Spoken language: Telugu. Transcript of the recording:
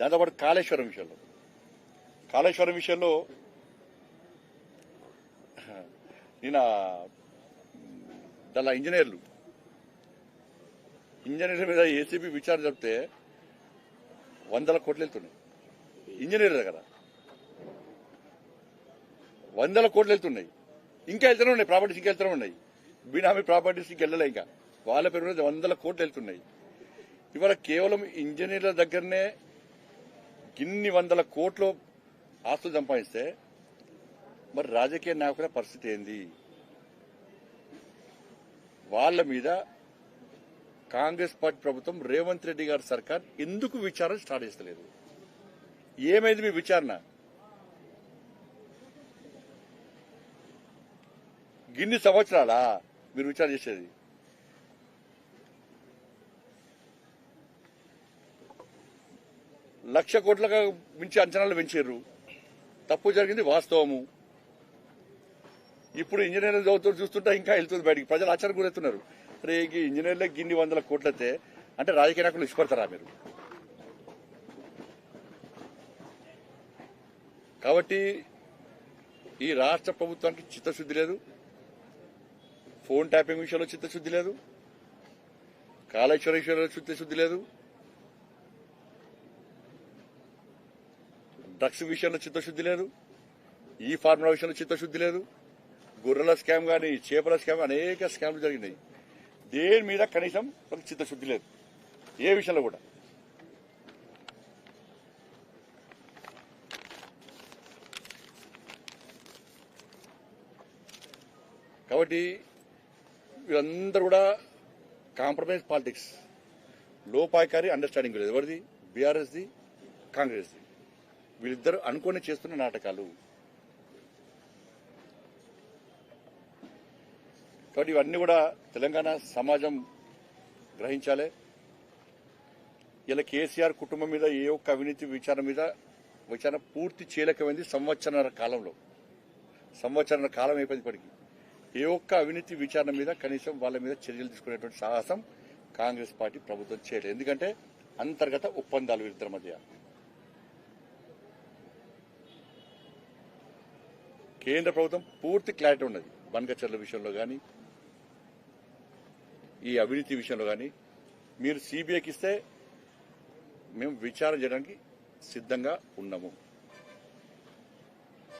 దాంతోపాటు కాళేశ్వరం విషయంలో. కాళేశ్వరం విషయంలో నిన్న దాని ఇంజనీర్లు ఇంజనీర్ల మీద ఏసీబీ విచారణ చెప్తే వందల కోట్లు వెళ్తున్నాయి. ఇంజనీర్ల దగ్గర. వందల కోట్లు వెళ్తున్నాయి. ఇంకా వెళ్తూనే ఉన్నాయి ప్రాపర్టీస్ ఇంకా వెళ్తూనే ఉన్నాయి. బినామీ ప్రాపర్టీస్ ఇంకా వెళ్ళలే ఇంకా. వాళ్ళ పేరు వందల కోట్లు వెళ్తున్నాయి. ఇవాళ కేవలం ఇంజనీర్ల దగ్గరనే ఇన్ని వందల కోట్లు ఆస్తులు సంపాదిస్తే మరి రాజకీయ నాయకుల పరిస్థితి ఏంది? వాళ్ళ మీద కాంగ్రెస్ పార్టీ ప్రభుత్వం రేవంత్ రెడ్డి గారి సర్కార్ ఎందుకు విచారణ స్టార్ట్ చేస్తలేదు? ఏమైంది మీ విచారణ? గిన్ని సంవత్సరాలా మీరు విచారణ చేసేది? లక్ష కోట్లకు మించి అంచనాలు పెంచారు. తప్పు జరిగింది వాస్తవము. ఇప్పుడు ఇంజనీర్లు చదువుతూ చూస్తుంటే ఇంకా వెళ్తుంది బయటికి. ప్రజలు ఆశ్చర్య గురవుతున్నారు. అరే ఈ ఇంజనీర్లకు గిన్ని వందల కోట్లతే అంటే రాజకీయ నాయకులు ఇష్టపడతారా మీరు? కాబట్టి ఈ రాష్ట్ర ప్రభుత్వానికి చిత్తశుద్ధి లేదు. ఫోన్ ట్యాపింగ్ విషయంలో చిత్తశుద్ధి లేదు. కాళేశ్వర విషయంలో చిత్తశుద్ధి లేదు. డ్రగ్స్ విషయంలో చిత్తశుద్ధి లేదు ఈ ఫార్ములా విషయంలో చిత్తశుద్ధి లేదు గొర్రెల స్కామ్ కానీ చేపల స్కామ్ అనేక స్కామ్లు జరిగినాయి. దేని మీద కనీసం ఒక చిత్తశుద్ధి లేదు ఏ విషయంలో కూడా. కాబట్టి వీళ్ళందరూ కూడా కాంప్రమైజ్ పాలిటిక్స్. లోపాయకారి అండర్స్టాండింగ్ లేదు. ఎవరిది? బీఆర్ఎస్ది? కాంగ్రెస్ది. వీళ్ళిద్దరు అనుకొని చేస్తున్న నాటకాలు. కాబట్టి ఇవన్నీ కూడా తెలంగాణ సమాజం గ్రహించాలి. ఇలా కేసీఆర్ కుటుంబం మీద ఏ ఒక్క అవినీతి విచారణ మీద విచారణ పూర్తి చేయలేకపోయింది సంవత్సరాల కాలంలో. సంవత్సరాల కాలం అయిపోయింది ఇప్పటికి. ఏ ఒక్క అవినీతి విచారణ మీద కనీసం వాళ్ళ మీద చర్యలు తీసుకునేటువంటి సాహసం కాంగ్రెస్ పార్టీ ప్రభుత్వం చేయలేదు. ఎందుకంటే అంతర్గత ఒప్పందాలు వీరిద్దరి మధ్య. కేంద్ర ప్రభుత్వం పూర్తి క్లారిటీ ఉన్నది. బనకచర్ల విషయంలో కానీ ఈ అవినీతి విషయంలో కానీ మీరు సిబిఐకి ఇస్తే మేము విచారణ చేయడానికి సిద్ధంగా ఉన్నాము.